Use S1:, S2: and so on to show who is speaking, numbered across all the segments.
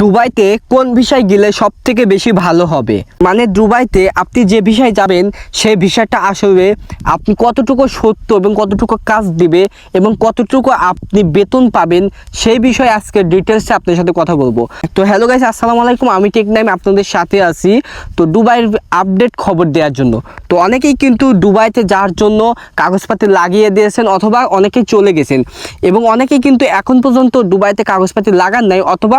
S1: দুবাইতে কোন বিষয় গেলে সব থেকে বেশি ভালো হবে? মানে দুবাইতে আপনি যে বিষয় যাবেন সেই বিষয়টা আসলে আপনি কতটুকু সত্য এবং কতটুকু কাজ দিবে এবং কতটুকু আপনি বেতন পাবেন, সেই বিষয়ে আজকে ডিটেলসে আপনার সাথে কথা বলব। তো হ্যালো গাইস আসসালামু আলাইকুম। আমি টেক নাইম আপনাদের সাথে আছি। তো দুবাইয়ের আপডেট খবর দেওয়ার জন্য। তো অনেকেই কিন্তু দুবাইতে যাওয়ার জন্য কাগজপাতি লাগিয়ে দিয়েছেন অথবা অনেকেই চলে গেছেন। এবং অনেকেই কিন্তু এখন পর্যন্ত দুবাইতে কাগজপাতি লাগান নাই অথবা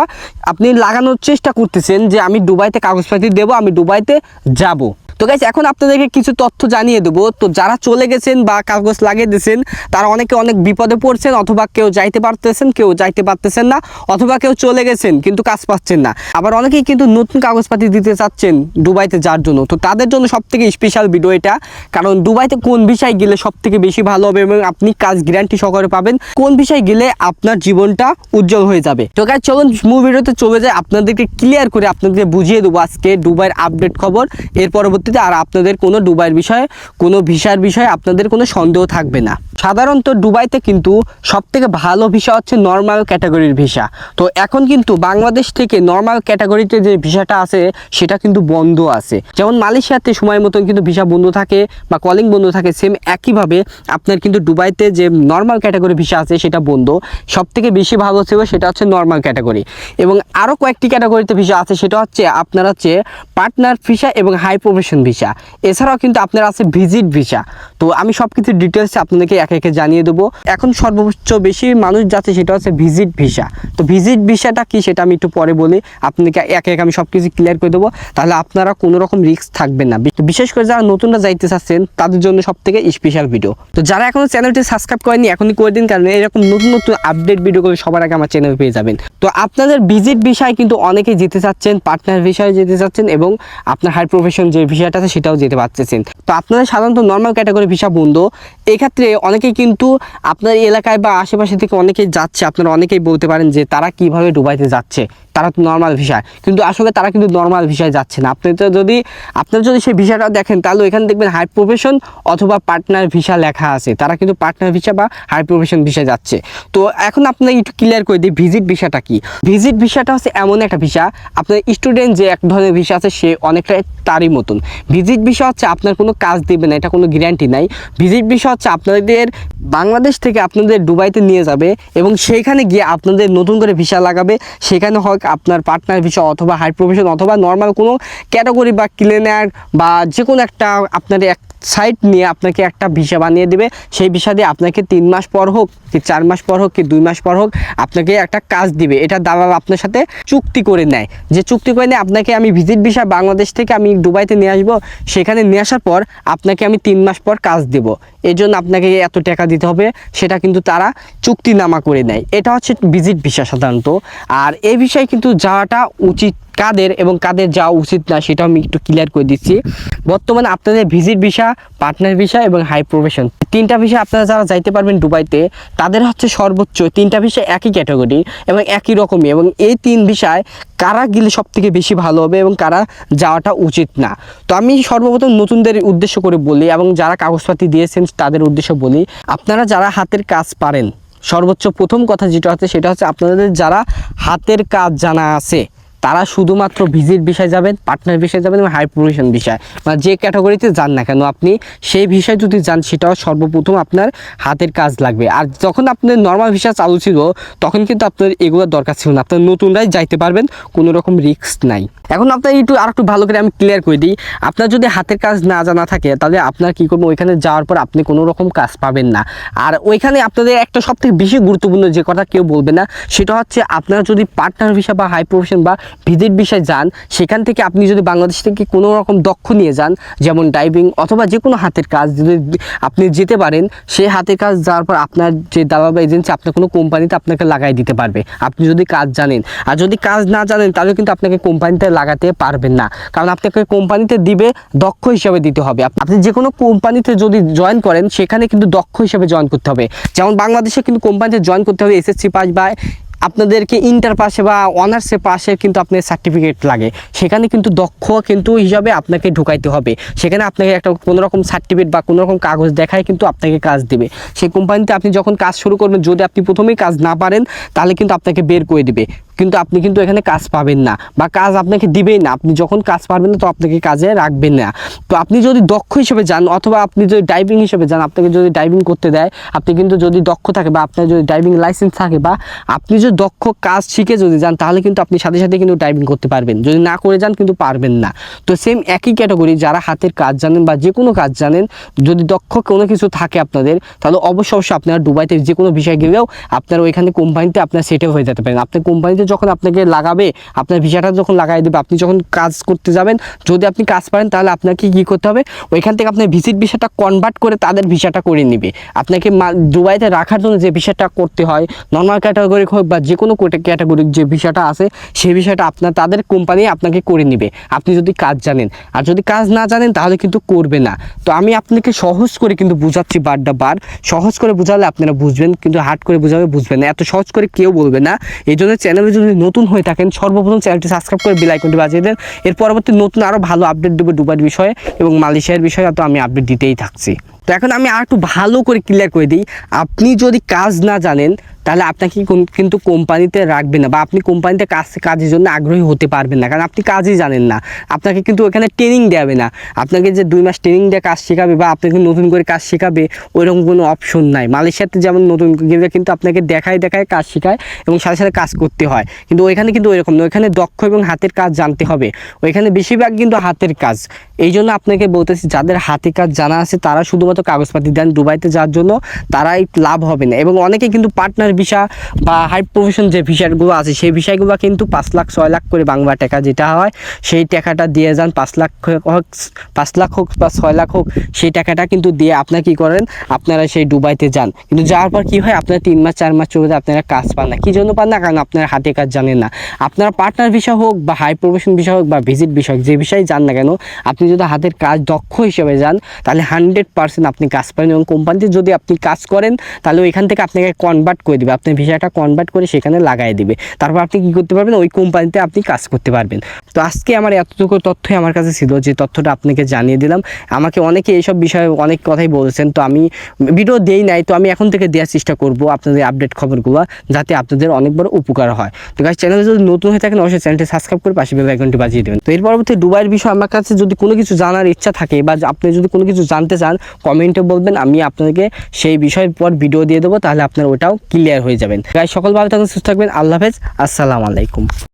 S1: আপনি লাগানোর চেষ্টা করতেছেন যে আমি দুবাইতে কাগজপাতি দেব আমি দুবাইতে যাব। তো গাইস এখন আপনাদেরকে কিছু তথ্য জানিয়ে দেবো। তো যারা চলে গেছেন বা কাগজ লাগিয়ে দিয়েছেন, তারা অনেকে অনেক বিপদে পড়ছেন অথবা কেউ যাইতে পারতেছেন, কেউ যাইতে পারতেছেন না, অথবা কেউ চলে গেছেন কিন্তু কাজ পাচ্ছেন না। আবার অনেকেই কিন্তু নতুন কাগজপাতি দিতে চাচ্ছেন দুবাইতে যাওয়ার জন্য। তো তাদের জন্য সব থেকে স্পেশাল ভিডিও এটা। কারণ দুবাইতে কোন বিষয় গেলে সব থেকে বেশি ভালো হবে এবং আপনি কাজ গ্যারান্টি সহকারে পাবেন। কোন বিষয় গেলে আপনার জীবনটা উজ্জ্বল হয়ে যাবে। তো গাইস চলুন মূল ভিডিওতে চলে যায় আপনাদেরকে ক্লিয়ার করে আপনাদেরকে বুঝিয়ে দেবো আজকে দুবাইয়ের আপডেট খবর। এর পরবর্তীতে আর আপনাদের কোনো দুবাইয়ের বিষয়ে, কোনো ভিসার বিষয়ে আপনাদের কোনো সন্দেহ থাকবে না। সাধারণত দুবাইতে কিন্তু সব থেকে ভালো ভিসা হচ্ছে নর্মাল ক্যাটাগরির ভিসা। তো এখন কিন্তু বাংলাদেশ থেকে নর্মাল ক্যাটাগরিতে যে ভিসাটা আছে, সেটা কিন্তু বন্ধ আছে। যেমন মালয়েশিয়াতে সময় মতন কিন্তু ভিসা বন্ধ থাকে বা কলিং বন্ধ থাকে সেম একইভাবে আপনার কিন্তু দুবাইতে যে নর্মাল ক্যাটাগরি ভিসা আছে, সেটা বন্ধ। সব থেকে বেশি ভালো ছিল সেটা হচ্ছে নর্মাল ক্যাটাগরি এবং আরও কয়েকটি ক্যাটাগরিতে ভিসা আছে, সেটা হচ্ছে আপনার হচ্ছে পার্টনার ভিসা এবং হাই প্রফেশন ভিসা এছাড়াও কিন্তু আপনার আছে ভিজিট ভিসা তো আমি সব কিছু ডিটেলসে আপনাদেরকে একে একে জানিয়ে দেবো। এখন সর্বোচ্চ বেশি মানুষ যাচ্ছে সেটা হচ্ছে ভিজিট ভিসা তো ভিজিট ভিসাটা কি সেটা আমি একটু পরে বলি। আপনাদেরকে একে একে আমি সব কিছু ক্লিয়ার করে দেবো। তাহলে আপনারা কোনো রকম রিস্ক থাকবেন না। বিশেষ করে যারা নতুনরা যাইতে চাচ্ছেন, তাদের জন্য সব থেকে স্পেশাল ভিডিও তো যারা এখনও চ্যানেলটি সাবস্ক্রাইব করেনি এখনই করে দিন। কারণ এরকম নতুন নতুন আপডেট ভিডিওগুলো সবার আগে আমার চ্যানেল পেয়ে যাবেন। তো আপনাদের ভিজিট বিষয় কিন্তু অনেকেই যেতে চাচ্ছেন পার্টনার বিষয়ে যেতে চাচ্ছেন এবং আপনার হাই প্রফেশন যে বিষয়টা আছে, সেটাও যেতে পারতেছেন। তো আপনারা সাধারণত নর্মাল ক্যাটাগরি ভিসা বন্ধ, এক্ষেত্রে অনেকেই কিন্তু আপনার এলাকায় বা আশেপাশে থেকে অনেকেই যাচ্ছে, আপনারা অনেকেই বলতে পারেন যে তারা কীভাবে ডুবাইতে যাচ্ছে। তারা তো নর্মাল ভিসায় কিন্তু আসলে তারা কিন্তু নর্মাল ভিসায় যাচ্ছে না। আপনি তো যদি আপনার যদি সেই ভিসাটা দেখেন, তাহলে এখানে দেখবেন হাই প্রফেশন অথবা পার্টনার ভিসা লেখা আছে। তারা কিন্তু পার্টনার ভিসা বা হাই প্রফেশন ভিসায় যাচ্ছে। তো এখন আপনাকে একটু ক্লিয়ার করে দিই ভিজিট ভিসাটা কি? ভিজিট ভিসাটা হচ্ছে এমন একটা ভিসা আপনার স্টুডেন্ট যে এক ধরনের ভিসা আছে, সে অনেকটা তারই মতন। ভিজিট ভিসা হচ্ছে আপনার কোনো কাজ দেবে না, এটা কোনো গ্যারান্টি নাই। ভিজিট ভিসা হচ্ছে আপনাদের বাংলাদেশ থেকে আপনাদের দুবাইতে নিয়ে যাবে এবং সেইখানে গিয়ে আপনাদের নতুন করে ভিসা লাগাবে। সেখানে হোক আপনার পার্টনার ভিসা অথবা হাই প্রফেশন অথবা নর্মাল কোনো ক্যাটাগরি বা ক্লিনার বা যে কোনো একটা আপনার এক সাইট নিয়ে আপনাকে একটা ভিসা বানিয়ে দেবে। সেই ভিসা দিয়ে আপনাকে তিন মাস পর হোক, কি চার মাস পর হোক, কি দুই মাস পর হোক, আপনাকে একটা কাজ দিবে। এটা দালাল আপনার সাথে চুক্তি করে নেয়। যে চুক্তি করে নেয় আপনাকে আমি ভিজিট ভিসা বাংলাদেশ থেকে আমি দুবাইতে নিয়ে আসব, সেখানে নিয়ে আসার পর আপনাকে আমি তিন মাস পর কাজ দেব। এই জন্য আপনাকে এত টাকা দিতে হবে, সেটা কিন্তু তারা চুক্তিনামা করে নেয়। এটা হচ্ছে ভিজিট ভিসা সাধারণত। আর এই বিষয়ে কিন্তু যাওয়াটা উচিত কাদের এবং কাদের যাওয়া উচিত না সেটা আমি একটু ক্লিয়ার করে দিচ্ছি। বর্তমানে আপনাদের ভিজিট ভিসা পার্টনার ভিসা এবং হাই প্রফেশন তিনটা ভিসা আপনারা যারা যাইতে পারবেন দুবাইতে, তাদের হচ্ছে সর্বোচ্চ তিনটা ভিসা একই ক্যাটাগরি এবং একই রকমই এবং এই তিন ভিসায় কারা গেলে সব থেকে বেশি ভালো হবে এবং কারা যাওয়াটা উচিত না? তো আমি সর্বপ্রথম নতুনদের উদ্দেশ্য করে বলি এবং যারা কাগজপাতি দিয়েছেন তাদের উদ্দেশ্য বলি, আপনারা যারা হাতের কাজ পারেন, সর্বোচ্চ প্রথম কথা যেটা হচ্ছে সেটা হচ্ছে আপনাদের যারা হাতের কাজ জানা আছে তারা শুধুমাত্র ভিজিট বিষয় যাবেন পার্টনার বিষয় যাবেন এবং হাই প্রফেশন বিষয়। মানে যে ক্যাটাগরিতে যান না কেন, আপনি সেই বিষয় যদি যান, সেটাও সর্বপ্রথম আপনার হাতের কাজ লাগবে। আর যখন আপনার নর্মাল ভিসা চালু ছিল, তখন কিন্তু আপনার এগুলোর দরকার ছিল না। আপনার নতুনরাই যাইতে পারবেন, কোনো রকম রিস্ক নাই। এখন আপনার একটু আর একটু ভালো করে আমি ক্লিয়ার করে দিই। আপনার যদি হাতের কাজ না জানা থাকে, তাহলে আপনার কী করব? ওইখানে যাওয়ার পর আপনি কোনো রকম কাজ পাবেন না। আর ওইখানে আপনাদের একটা সব থেকে বেশি গুরুত্বপূর্ণ যে কথা কেউ বলবে না, সেটা হচ্ছে আপনারা যদি পার্টনার ভিসা বা হাই প্রফেশন বা ভিজিট বিষয় যান, সেখান থেকে আপনি যদি বাংলাদেশ থেকে কোনো রকম দক্ষ নিয়ে যান, যেমন ড্রাইভিং অথবা যে কোনো হাতের কাজ, যদি আপনি যেতে পারেন সেই হাতের কাজ যাওয়ার পর আপনার যে দালাল বা এজেন্সি আপনার কোনো কোম্পানিতে আপনাকে লাগাই দিতে পারবে। আপনি যদি কাজ জানেন। আর যদি কাজ না জানেন, তাহলে কিন্তু আপনাকে কোম্পানিতে লাগাতে পারবেন না। কারণ আপনাকে কোম্পানিতে দিবে দক্ষ হিসাবে দিতে হবে। আপ- আপনি যে কোনো কোম্পানিতে যদি জয়েন করেন, সেখানে কিন্তু দক্ষ হিসাবে জয়েন করতে হবে। যেমন বাংলাদেশে কিন্তু কোম্পানিতে জয়েন করতে হবে এসএসসি পাস বা আপনাদেরকে ইন্টার পাশে বা অনার্সে পাশে কিন্তু আপনার সার্টিফিকেট লাগে। সেখানে কিন্তু দক্ষ কিন্তু হিসাবে আপনাকে ঢুকাইতে হবে। সেখানে আপনাকে একটা কোনো রকম সার্টিফিকেট বা কোনো রকম কাগজ দেখায় কিন্তু আপনাকে কাজ দেবে। সেই কোম্পানিতে আপনি যখন কাজ শুরু করবেন, যদি আপনি প্রথমেই কাজ না পারেন, তাহলে কিন্তু আপনাকে বের করে দিবে। কিন্তু আপনি কিন্তু এখানে কাজ পাবেন না বা কাজ আপনাকে দিবেই না। আপনি যখন কাজ পারবেন না, তো আপনাকে কাজে রাখবেন না। তো আপনি যদি দক্ষ হিসেবে যান, অথবা আপনি যদি ড্রাইভিং হিসেবে যান, আপনাকে যদি ড্রাইভিং করতে দেয়, আপনি কিন্তু যদি দক্ষ থাকে বা আপনার যদি ড্রাইভিং লাইসেন্স থাকে বা আপনি যদি দক্ষ কাজ শিখে যদি যান, তাহলে কিন্তু আপনি সাথে সাথে কিন্তু ড্রাইভিং করতে পারবেন। যদি না করে যান, কিন্তু পারবেন না। তো সেম একই ক্যাটাগরি যারা হাতের কাজ জানেন বা যে কোনো কাজ জানেন, যদি দক্ষ কোনো কিছু থাকে আপনাদের, তাহলে অবশ্যই অবশ্যই আপনারা দুবাইতে যে কোনো বিষয় গেলেও আপনারা ওইখানে কোম্পানিতে আপনার সেটেল হয়ে যেতে পারেন। আপনার কোম্পানিতে যখন আপনাকে লাগাবে, আপনার ভিসাটা যখন লাগাই দেবে, আপনি যখন কাজ করতে যাবেন, যদি আপনি কাজ পারেন, তাহলে আপনাকে কী করতে হবে? ওইখান থেকে আপনার ভিজিট ভিসাটা কনভার্ট করে তাদের ভিসাটা করে নেবে। আপনাকে দুবাইতে রাখার জন্য যে ভিসাটা করতে হয় নর্মাল ক্যাটাগরি হোক বা যে কোনো ক্যাটাগরির যে ভিসাটা আছে সেই বিষয়টা আপনার, তাদের কোম্পানি আপনাকে করে নেবে। আপনি যদি কাজ জানেন। আর যদি কাজ না জানেন, তাহলে কিন্তু করবে না। তো আমি আপনাকে সহজ করে কিন্তু বুঝাচ্ছি বারটা বার। সহজ করে বোঝালে আপনারা বুঝবেন, কিন্তু হার্ড করে বোঝালে বুঝবেন না। এত সহজ করে কেউ বলবে না। এই জন্য চ্যানেলে যদি নতুন হয়ে থাকেন, সর্বপ্রথম চ্যানেলটি সাবস্ক্রাইব করে বেল আইকনটি বাজিয়ে দেন। এর পরবর্তী নতুন আরও ভালো আপডেট দেবো ডুবার বিষয়ে এবং মালয়েশিয়ার বিষয়ে, তো আমি আপডেট দিতেই থাকছি। তো এখন আমি আর একটু ভালো করে ক্লিয়ার করে দিই। আপনি যদি কাজ না জানেন তাহলে আপনাকে কোন- কিন্তু কোম্পানিতে রাখবে না বা আপনি কোম্পানিতে কাজ কাজের জন্য আগ্রহী হতে পারবেন না। কারণ আপনি কাজই জানেন না। আপনাকে কিন্তু ওখানে ট্রেনিং দেবে না। আপনাকে যে দুই মাস ট্রেনিং দিয়ে কাজ শেখাবে বা আপনাকে নতুন করে কাজ শেখাবে ওইরকম কোনো অপশন নাই। মালয়েশিয়াতে যেমন নতুন কিন্তু আপনাকে দেখায় দেখায় কাজ শেখায় এবং সাথে সাথে কাজ করতে হয়। কিন্তু ওইখানে কিন্তু ওইরকম না ওইখানে দক্ষ এবং হাতের কাজ জানতে হবে। ওইখানে বেশিরভাগ কিন্তু হাতের কাজ। এই জন্য আপনাকে বলতেছি, যাদের হাতে কাজ জানা আছে, তারা শুধুমাত্র কাগজপাতি দেন দুবাইতে যাওয়ার জন্য। তারাই লাভ হবে না। এবং অনেকে কিন্তু পার্টনার ভিসা বা হাই প্রফেশন যে ভিসাগুলো আছে, সেই বিষয়গুলো কিন্তু পাঁচ লাখ, ছয় লাখ করে বাংলা টাকা যেটা হয়, সেই টাকাটা দিয়ে যান। পাঁচ লাখ হোক, পাঁচ লাখ হোক বা ছয় লাখ হোক, সেই টাকাটা কিন্তু দিয়ে আপনারা কী করেন, আপনারা সেই দুবাইতে যান। কিন্তু যাওয়ার পর কী হয়, আপনারা তিন মাস, চার মাস চলে আপনারা কাজ পান না। কী জন্য পান না? কারণ আপনারা হাতে কাজ জানেন না। আপনারা পার্টনার ভিসা হোক বা হাই প্রফেশন ভিসা হোক বা ভিজিট বিষয় যে বিষয়ে যান না কেন, আপনি যদি হাতের কাজ দক্ষ হিসেবে যান, তাহলে হান্ড্রেড পার্সেন্ট আপনি কাজ পাবেন এবং কোম্পানিতে যদি আপনি কাজ করেন, তাহলে ওইখান থেকে আপনাকে কনভার্ট করে দেবে। আপনার ভিসাটা কনভার্ট করে সেখানে লাগাই দেবে। তারপর আপনি কি করতে পারবেন? ওই কোম্পানিতে আপনি কাজ করতে পারবেন। তো আজকে আমার এতটুকু তথ্যই আমার কাছে ছিল যে তথ্যটা আপনাকে জানিয়ে দিলাম। আমাকে অনেকে এইসব বিষয়ে অনেক কথাই বলেছেন, তো আমি ভিডিও দেই নাই, তো আমি এখন থেকে দেওয়ার চেষ্টা করব আপনাদের আপডেট খবরগুলো যাতে আপনাদের অনেক বড় উপকার হয়। তো গাছ চ্যানেলে যদি নতুন হয়ে থাকেন, অবশ্যই চ্যানেলটি সাবস্ক্রাইব করে পাশে বেল বাজিয়ে দেবেন। তো এর পরবর্তী দুবাইয়ের বিষয়ে আমার কাছে যদি কোনো কিছু জানার ইচ্ছা থাকে বা আপনি যদি কোনো কিছু জানতে চান কমেন্টে বলবেন, আমি আপনাকে সেই বিষয়ের পর ভিডিও দিয়ে দেবো, তাহলে আপনার ওটাও ক্লিয়ার হয়ে যাবেন। গাছ সকল ভালো থাকুন সুস্থ থাকবেন, আল্লাহ হাফেজ, আসসালামু আলাইকুম।